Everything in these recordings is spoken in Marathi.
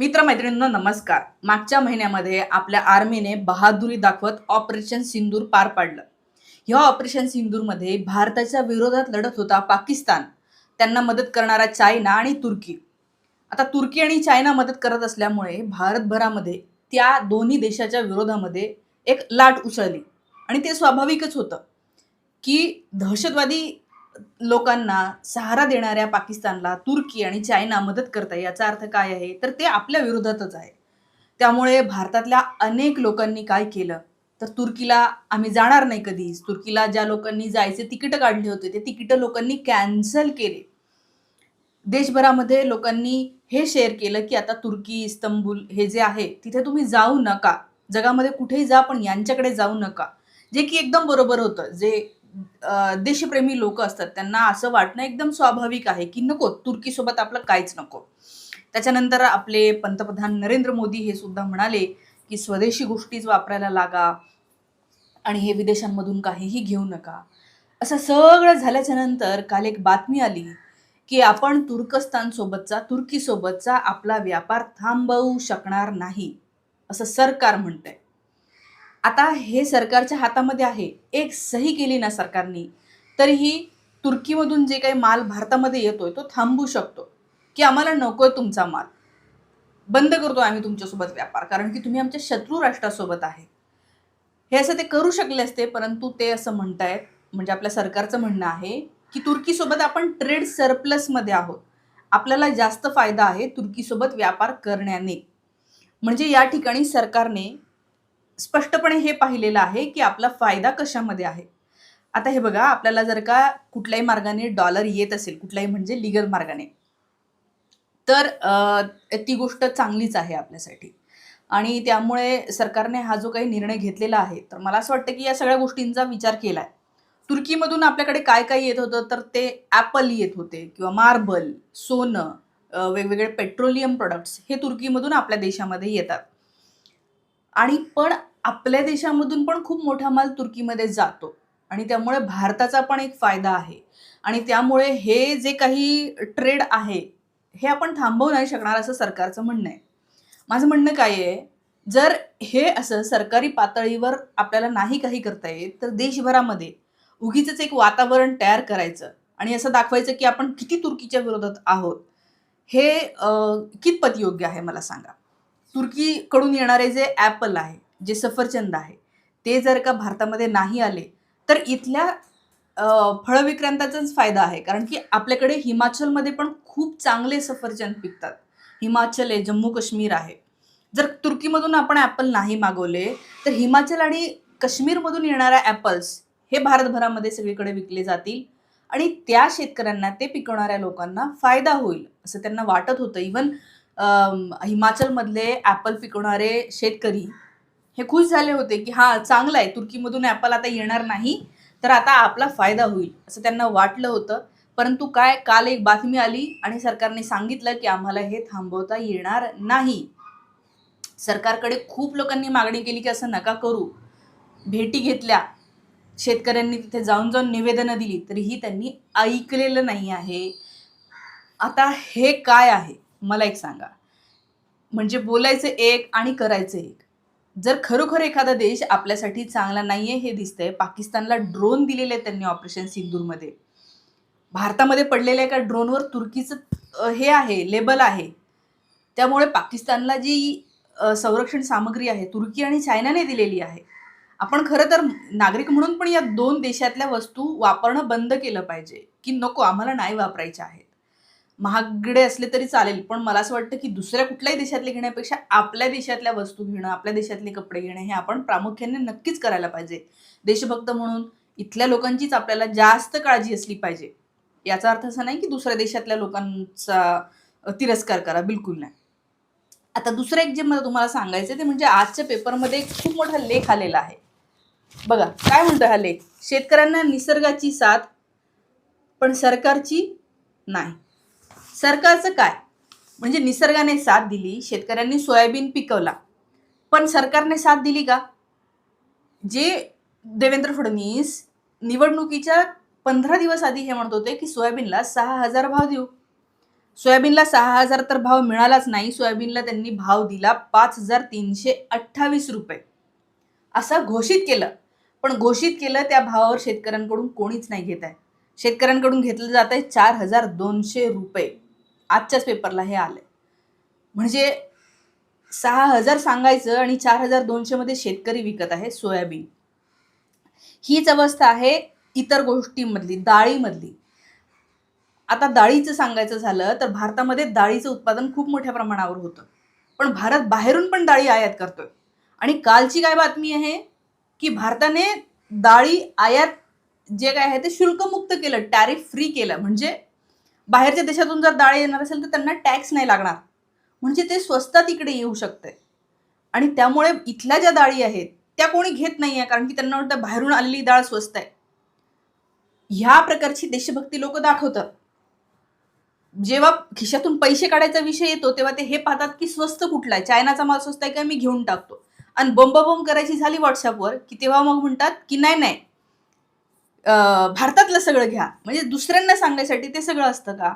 मित्रमैत्रिणींनो नमस्कार. मागच्या महिन्यामध्ये आपल्या आर्मीने बहादुरी दाखवत ऑपरेशन सिंदूर पार पाडलं. ह्या ऑपरेशन सिंदूरमध्ये भारताच्या विरोधात लढत होता पाकिस्तान. त्यांना मदत करणारा चायना आणि तुर्की. आता तुर्की आणि चायना मदत करत असल्यामुळे भारतभरामध्ये त्या दोन्ही देशाच्या विरोधामध्ये एक लाट उसळली. आणि ते स्वाभाविकच होतं की दहशतवादी लोकांना सहारा देणाऱ्या पाकिस्तानला तुर्की आणि चायना मदत करत आहे याचा अर्थ काय आहे? तर ते आपल्या विरोधातच आहे. त्यामुळे भारतातल्या अनेक लोकांनी काय केलं? तर तुर्कीला आम्ही जाणार नाही कधीच. तुर्कीला ज्या लोकांनी जायचे तिकीट काढले होते ते तिकीट लोकांनी कॅन्सल केले. देशभरामध्ये लोकांनी हे शेअर केलं की आता तुर्की इस्तंबूल हे जे आहे तिथे तुम्ही जाऊ नका. जगामध्ये कुठेही जा पण यांच्याकडे जाऊ नका. जे की एकदम बरोबर होतं. जे देशप्रेमी लोक असतात. त्यांना असं वाटणं एकदम स्वाभाविक आहे की नको तुर्कीसोबत आपलं काहीच नको. त्याच्यानंतर आपले पंतप्रधान नरेंद्र मोदी हे सुद्धा म्हणाले की स्वदेशी गोष्टीच वापरायला लागा आणि हे विदेशांमधून काहीही घेऊ नका. असं सगळं झाल्याच्यानंतर काल एक बातमी आली की आपण तुर्कस्तान सोबतचा आपला व्यापार थांबवू शकणार नाही असं सरकार म्हणतंय. आता हे सरकारच्या हातामध्ये आहे. एक सही केली ना सरकारने तरीही तुर्कीमधून जे काही माल भारतामध्ये येतोय तो थांबू शकतो. की आम्हाला नको आहे तुमचा माल. बंद करतो आम्ही तुमच्यासोबत व्यापार कारण की तुम्ही आमच्या शत्रू राष्ट्रासोबत आहे. हे असं ते करू शकले असते परंतु ते असं म्हणतायत म्हणजे आपल्या सरकारचं म्हणणं आहे की तुर्कीसोबत आपण ट्रेड सरप्लसमध्ये आहोत. आपल्याला जास्त फायदा आहे तुर्कीसोबत व्यापार करण्याने. म्हणजे या ठिकाणी सरकारने स्पष्टपणे हे पाहिलेलं आहे की आपला फायदा कशामध्ये आहे? आता हे बघा आपल्याला जर का कुठल्याही मार्गाने डॉलर येत असेल कुठल्याही म्हणजे लिगल मार्गाने तर ती गोष्ट चांगलीच आहे आपल्यासाठी. आणि त्यामुळे सरकारने हा जो काही निर्णय घेतलेला आहे तर मला असं वाटतं की या सगळ्या गोष्टींचा विचार केला आहे तुर्कीमधून आपल्याकडे काय काय येत होतं तर ते ॲपल येत होते किंवा मार्बल सोनं वेगवेगळे पेट्रोलियम प्रोडक्ट्स हे तुर्कीमधून आपल्या देशामध्ये येतात. आणि पण आपल्या देशामधून पण खूप मोठा माल तुर्कीमध्ये जातो. आणि त्यामुळे भारताचा पण एक फायदा आहे. आणि त्यामुळे हे जे काही ट्रेड आहे हे आपण थांबवू नाही शकणार असं सरकारचं म्हणणं आहे. माझं म्हणणं काय आहे जर हे असं सरकारी पातळीवर आपल्याला नाही काही करता येत तर देशभरामध्ये उगीच एक वातावरण तयार करायचं आणि असं दाखवायचं की आपण किती तुर्कीच्या विरोधात आहोत हे कितपत योग्य आहे मला सांगा? तुर्कीकडून येणारे जे ॲपल आहे जे सफरचंद आहे ते जर का भारतामध्ये नाही आले तर इथल्या फळविक्रांताचाच फायदा आहे. कारण की आपल्याकडे हिमाचलमध्ये पण खूप चांगले सफरचंद पिकतात. हिमाचल आहे जम्मू काश्मीर आहे. जर तुर्कीमधून आपण ॲपल नाही मागवले तर हिमाचल आणि काश्मीरमधून येणाऱ्या ॲपल्स हे भारतभरामध्ये सगळीकडे विकले जातील आणि त्या शेतकऱ्यांना ते पिकवणाऱ्या लोकांना फायदा होईल असं त्यांना वाटत होतं. इवन हिमाचलमधले ॲपल पिकवणारे शेतकरी हे खुश झाले होते की हा चांगलं आहे. तुर्कीमधून ॲपल आता येणार नाही तर आता आपला फायदा होईल. असं त्यांना वाटलं होतं. परंतु काय काल एक बातमी आली आणि सरकारने सांगितलं की आम्हाला हे थांबवता येणार नाही. सरकारकडे खूप लोकांनी मागणी केली की असं नका करू. भेटी घेतल्या. शेतकऱ्यांनी तिथे जाऊन जाऊन निवेदनं दिली तरीही त्यांनी ऐकलेलं नाही आहे. आता हे काय आहे? मला एक सांगा. म्हणजे बोलायचं एक आणि करायचं एक. जर खरोखर एखादा देश आपल्यासाठी चांगला नाहीये हे दिसतंय पाकिस्तानला ड्रोन दिलेले आहेत त्यांनी ऑपरेशन सिंदूरमध्ये. भारतामध्ये पडलेल्या एका ड्रोनवर तुर्कीचं हे आहे लेबल आहे. त्यामुळे पाकिस्तानला जी संरक्षण सामग्री आहे तुर्की आणि चायनाने दिलेली आहे आपण खरं तर नागरिक म्हणून पण या दोन देशातल्या वस्तू वापरणं बंद केलं पाहिजे की नको आम्हाला नाही वापरायच्या आहेत महागडे असले तरी चालेल पण मला असं वाटतं की दुसऱ्या कुठल्याही देशातले घेण्यापेक्षा आपल्या देशातल्या वस्तू घेणं आपल्या देशातले कपडे घेणं हे आपण प्रामुख्याने नक्कीच करायला पाहिजे. देशभक्त म्हणून इथल्या लोकांचीच आपल्याला जास्त काळजी असली पाहिजे. याचा अर्थ असा नाही की दुसऱ्या देशातल्या लोकांचा तिरस्कार करा बिलकुल नाही. आता दुसरं एक जे मला तुम्हाला सांगायचं ते म्हणजे आजच्या पेपरमध्ये एक खूप मोठा लेख आलेला आहे. बघा काय म्हणतो हा लेख? शेतकऱ्यांना निसर्गाची साथ पण सरकारची नाही. सरकारचं काय? म्हणजे निसर्गाने साथ दिली शेतकऱ्यांनी सोयाबीन पिकवला. पण सरकारने साथ दिली का? जे देवेंद्र फडणवीस निवडणुकीच्या पंधरा दिवस आधी हे म्हणत होते की सोयाबीनला सहा हजार भाव देऊ. सोयाबीनला सहा हजार तर भाव मिळालाच नाही. सोयाबीनला त्यांनी भाव दिला पाच हजार तीनशे अठ्ठावीस रुपये. असं घोषित केलं. पण घोषित केलं त्या भावावर शेतकऱ्यांकडून कोणीच नाही घेत आहे. शेतकऱ्यांकडून घेतलं जात आहे चार हजार दोनशे रुपये. आजच्याच पेपरला हे आलंय. म्हणजे सहा हजार सांगायचं आणि चार हजार दोनशेमध्ये शेतकरी विकत आहे सोयाबीन. हीच अवस्था आहे इतर गोष्टींमधली डाळीमधली. आता डाळीचं सांगायचं झालं तर भारतामध्ये डाळीचं उत्पादन खूप मोठ्या प्रमाणावर होतं. पण भारत बाहेरून पण डाळी आयात करतोय. आणि कालची काय बातमी आहे? की भारताने डाळी आयात जे काय आहे ते शुल्कमुक्त केलं टॅरिफ फ्री केलं. म्हणजे बाहेरच्या देशातून जर डाळ येणार असेल तर त्यांना टॅक्स नाही लागणार. म्हणजे ते स्वस्तात इकडे येऊ शकते. आणि त्यामुळे इथल्या ज्या डाळी आहेत त्या कोणी घेत नाही आहे कारण की त्यांना वाटतं बाहेरून आलेली डाळ स्वस्त आहे. ह्या प्रकारची देशभक्ती लोक दाखवतात. जेव्हा खिशातून पैसे काढायचा विषय येतो तेव्हा ते हे पाहतात की स्वस्त कुठला आहे? चायनाचा माल स्वस्त आहे का? मी घेऊन टाकतो. आणि बंब बंब करायची झाली व्हॉट्सअपवर की तेव्हा मग म्हणतात की नाही नाही. भारतातलं सगळं घ्या. म्हणजे दुसऱ्यांना सांगण्यासाठी ते सगळं असतं का?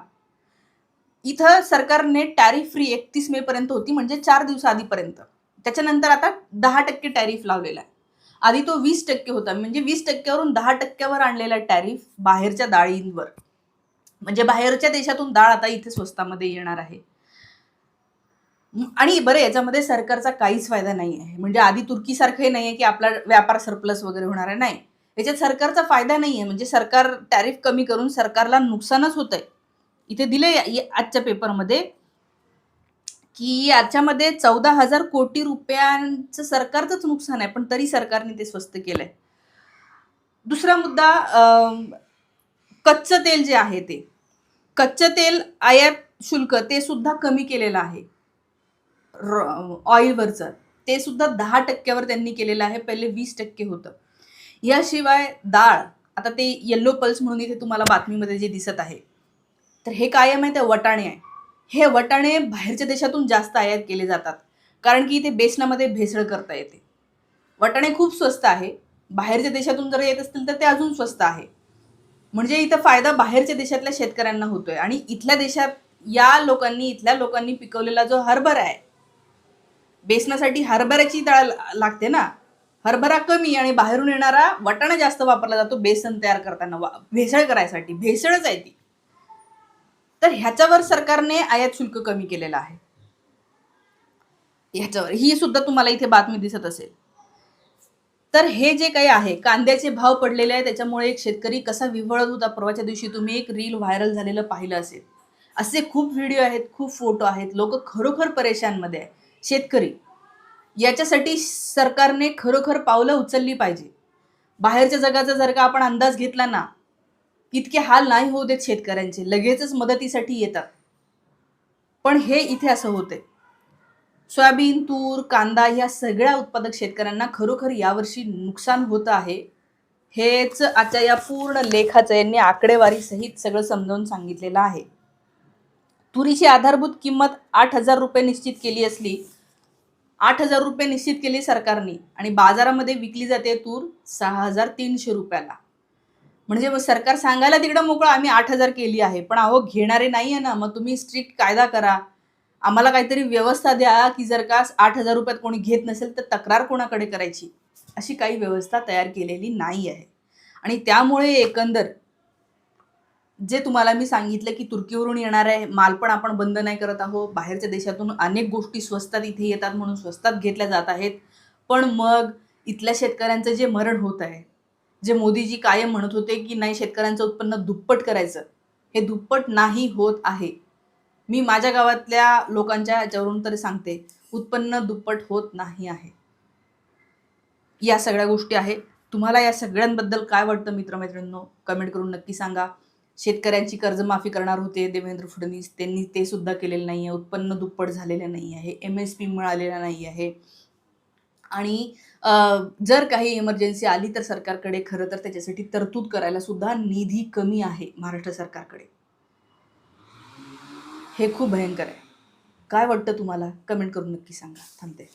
इथं सरकारने टॅरिफ फ्री एकतीस मे पर्यंत होती म्हणजे चार दिवसाआधीपर्यंत त्याच्यानंतर आता दहा टक्के टॅरिफ लावलेला आहे. आधी तो वीस टक्के होता म्हणजे वीस टक्क्यावरून दहा टक्क्यावर आणलेला टॅरिफ बाहेरच्या डाळींवर. म्हणजे बाहेरच्या देशातून डाळ आता इथे स्वस्तामध्ये येणार आहे. आणि बरं याच्यामध्ये सरकारचा काहीच फायदा नाही आहे. म्हणजे आधी तुर्कीसारखंही नाही आहे की आपला व्यापार सरप्लस वगैरे होणार आहे नाही. याच्यात सरकारचा फायदा नाही आहे म्हणजे सरकार टॅरिफ कमी करून सरकारला नुकसानच होत आहे इथे दिले आजच्या पेपरमध्ये की याच्यामध्ये चौदा हजार कोटी रुपयांचं सरकारचंच नुकसान आहे पण तरी सरकारने ते स्वस्त केलंय. दुसरा मुद्दा कच्चं तेल जे आहे ते. कच्चं तेल आयात शुल्क ते सुद्धा कमी केलेलं आहे. ऑइलवरचं ते सुद्धा दहा टक्क्यावर त्यांनी केलेलं आहे. पहिले वीस टक्के होतं. याशिवाय डाळ आता ते येल्लो पल्स म्हणून इथे तुम्हाला बातमीमध्ये जे दिसत आहे तर हे कायम आहे ते वटाणे आहे. हे वटाणे बाहेरच्या देशातून जास्त आयात केले जातात कारण की इथे बेसनामध्ये भेसळ करता येते. वटाणे खूप स्वस्त आहे बाहेरच्या देशातून जर येत असतील तर ते अजून स्वस्त आहे. म्हणजे इथं फायदा बाहेरच्या देशातल्या शेतकऱ्यांना होतोय आणि इथल्या देशात या लोकांनी इथल्या लोकांनी पिकवलेला जो हरभरा आहे बेसनासाठी हरभऱ्याची डाळ लागते ना हरभरा कमी आणि बाहेरून येणारा वटाणा जास्त वापरला जातो बेसन तयार करताना वा- भेसळ करायसाठी. भेसळच आहे ती. तर ह्याच्यावर सरकारने आयात शुल्क कमी केलेलं आहे. ह्याच्यावर. ही सुद्धा तुम्हाला इथे बातमी दिसत असेल. तर हे जे काही आहे कांद्याचे भाव पडलेले आहे त्याच्यामुळे एक शेतकरी कसा विव्हळत होता परवाच्या दिवशी तुम्ही एक रील व्हायरल झालेलं पाहिलं असेल. असे खूप व्हिडिओ आहेत खूप फोटो आहेत. लोक खरोखर परेशानमध्ये आहे शेतकरी याच्यासाठी सरकारने खरोखर पावलं उचलली पाहिजे. बाहेरच्या जगाचा जर का आपण अंदाज घेतला ना इतके हाल नाही होऊ देत शेतकऱ्यांचे. लगेचच मदतीसाठी येतात. पण हे इथे असं होते सोयाबीन तूर कांदा या सगळ्या उत्पादक शेतकऱ्यांना खरोखर यावर्षी नुकसान होतं आहे. हेच आजच्या या पूर्ण लेखाचं यांनी आकडेवारी सहित सगळं समजावून सांगितलेलं आहे. तुरीची आधारभूत किंमत आठ हजार रुपये निश्चित केली असली आठ हजार रुपये निश्चित केले सरकारने आणि बाजारामध्ये विकली जाते तूर सहा हजार तीनशे रुपयाला. म्हणजे मग सरकार सांगायला तिकडं मोकळं आम्ही आठ हजार केली आहे पण अहो घेणारे नाही आहे ना मग तुम्ही स्ट्रिक्ट कायदा करा. आम्हाला काहीतरी व्यवस्था द्या की जर का आठ हजार रुपयात कोणी घेत नसेल तर तक्रार कोणाकडे करायची? अशी काही व्यवस्था तयार केलेली नाही आहे. आणि त्यामुळे एकंदर जे तुम्हाला मी सांगितलं की तुर्कीवरून येणार आहे माल पण आपण बंद नाही करत आहोत बाहेरच्या देशातून अनेक गोष्टी स्वस्तात इथे येतात म्हणून स्वस्तात घेतल्या जात आहेत. पण मग इथल्या शेतकऱ्यांचं जे मरण होत आहे जे मोदीजी कायम म्हणत होते की नाही शेतकऱ्यांचं उत्पन्न दुप्पट करायचं हे दुप्पट नाही होत आहे. मी माझ्या गावातल्या लोकांच्या याच्यावरून तरी सांगते उत्पन्न दुप्पट होत नाही आहे. या सगळ्या गोष्टी आहे तुम्हाला या सगळ्यांबद्दल काय वाटतं मित्रमैत्रिणींनो? कमेंट करून नक्की सांगा. शेतकऱ्यांची कर्जमाफी करणार होते देवेंद्र फडणवीस. त्यांनी ते सुद्धा केलेलं नाही आहे उत्पन्न दुप्पट झालेलं नाही आहे एम एस पी मिळालेला नाही आहे आणि जर काही इमर्जन्सी आली तर सरकारकडे खरं तर त्याच्यासाठी तरतूद करायला सुद्धा निधी कमी आहे महाराष्ट्र सरकारकडे. हे खूप भयंकर आहे. काय वाटतं तुम्हाला? कमेंट करून नक्की सांगा. थांबते.